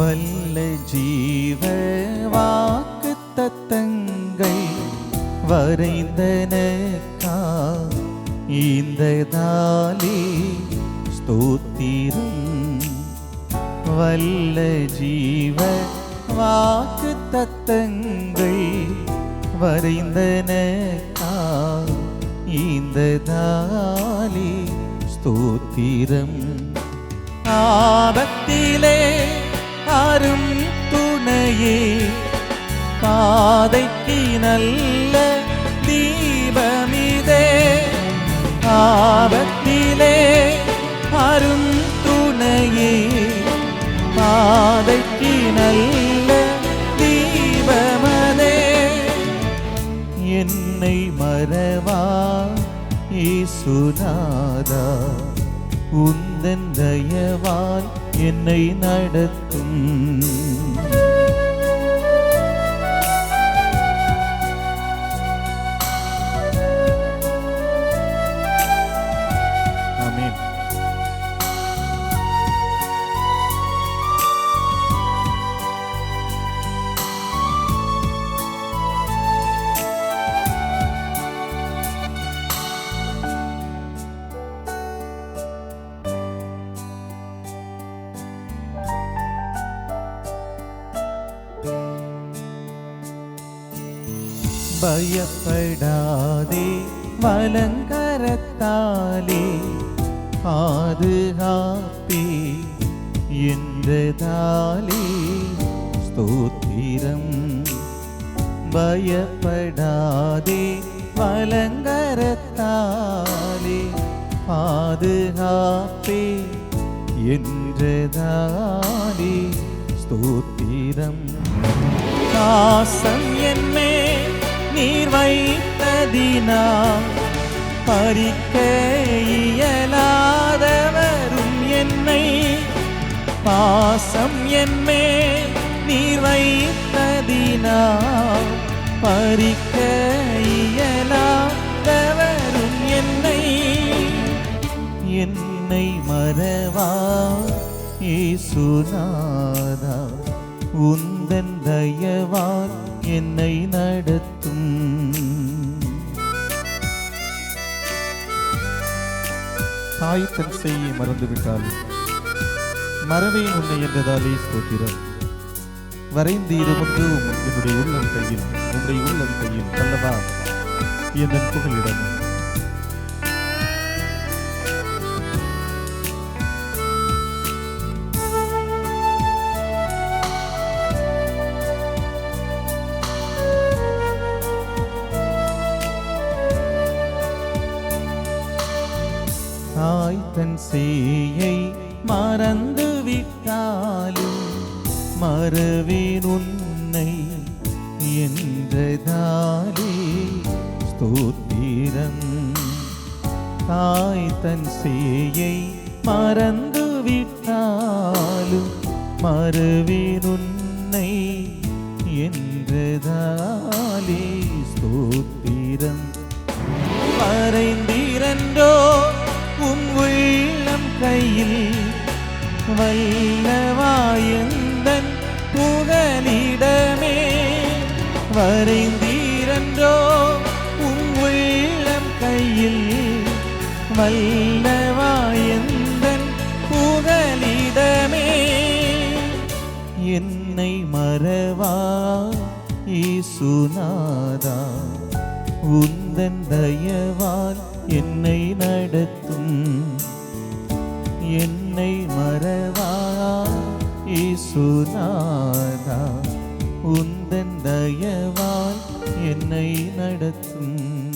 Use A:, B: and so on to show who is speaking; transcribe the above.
A: வல்ல ஜீவ வாக்கு தத்தங்கள் வரைந்தனக்கா. இந்த தாலி ஸ்தோத்திரம். வல்ல ஜீவ வாக்கு தத்தங்கள் வரைந்தனக்கா. இந்த தாலி ஸ்தோத்திரம். ஆபத்திலே அரும் துணையே. பாதைக்கு நல்ல தீபமிதே. ஆபத்திலே அரும் துணையே. பாதைக்கு நல்ல தீபமதே. என்னை மறவா ஈசுநாதா உந்தன் தயவான் என்னை நடத்தும். பயப்படாதே வலங்கரத்தாலே பாதுகாப்பே. என்றதாலே ஸ்தோத்திரம். பயப்படாதே வலங்கரத்தாலே பாதுகாப்பே. என்றதாலே ஸ்தோத்திரம். காசம் என்ன நீர் வைத்ததினா பறிக்க இயலாதவரும் என்னை பாசம் என்மே நீர் வைத்ததினா பறிக்க இயலாதவரும் என்னை. என்னை மறவா இயேசுநாதா உந்தன் தயவால் என்னை நடத்தும்.
B: தாய் தன் செய்யை மறந்துவிட்டால் மறவேன் உன்னை என்றதாலே ஸ்தோத்திரம். வரைந்து முன்பு என்னுடைய உள்ளம் கையில் உன்னுடைய உள்ளம் கையில் அல்லவா? என் புகழிடம்
A: தாய் தன் சேயை மறந்து விட்டாலும் மறவேன் உன்னை என்றதாலே. ஸ்தோத்திரம். தாய் தன் சேயை மறந்து விட்டாலும் மறவேன் உன்னை என்றதாலே. ஸ்தோத்திரம். மறைந்திரண்டோ கையில் வல்லவாயந்தன் புகலிடமே. வரைந்தீரன்றோ உன் உள்ளம் கையில் வல்லவாயந்தன் புகலிடமே. என்னை மறவா ஈசுநாதா உந்தன் தயவால் என்னை நடத்தும் என்னை மறவா? ஈசுநாதா உந்தன் தயவால் என்னை நடத்தும்.